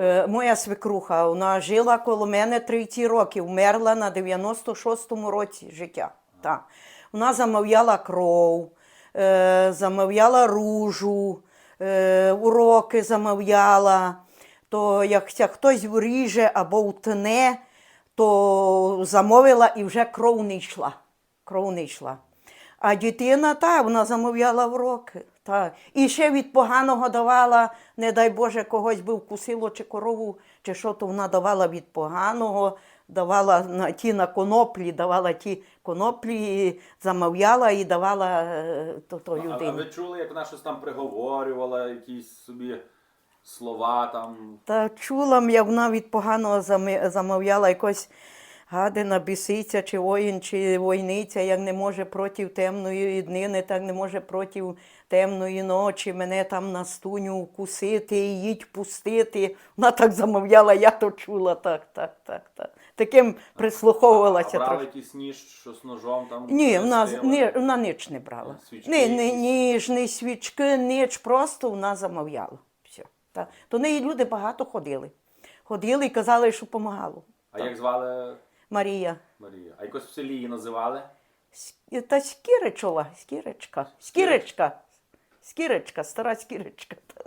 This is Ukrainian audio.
Е, Моя свекруха, вона жила коло мене 30 років, вмерла на 96-му році життя. Так. Вона замовляла кров, е, замовляла ружу, е, уроки замовляла. То як хтось вріже або утне, то замовила і вже кров не йшла. Кров не йшла. А дитина, та, вона замовляла уроки. Та. І ще від поганого давала, не дай Боже, когось би вкусило, чи корову, чи що, то вона давала від поганого, давала на ті на коноплі, давала ті коноплі, замовляла і давала е, то, то А, а людині. ви чули, як вона щось там приговорювала, якісь собі слова там. Та чула м, як вона від поганого зами- замовляла якось гадина, бісиця, чи воїн, чи войниця, як не може проти темної днини, так не може проти темної ночі мене там на стуню вкусити, і їдь пустити. Вона так замовляла, я то чула, так, так, так, так. Таким прислуховувалася а брали трохи. якийсь ніж, щось ножом там. Ні, вона, з- ні, вона ніч не брала. Свічки Ні, ні, ніж, ні свічки, ніч, просто вона замовляла. Все. Та. До неї люди багато ходили. Ходили і казали, що допомагало. А як звали Марія. Марія? А якось в селі її називали? С- Та Скіричова, Скіричка, Скіричка, Скіричка, стара Скіричка. та.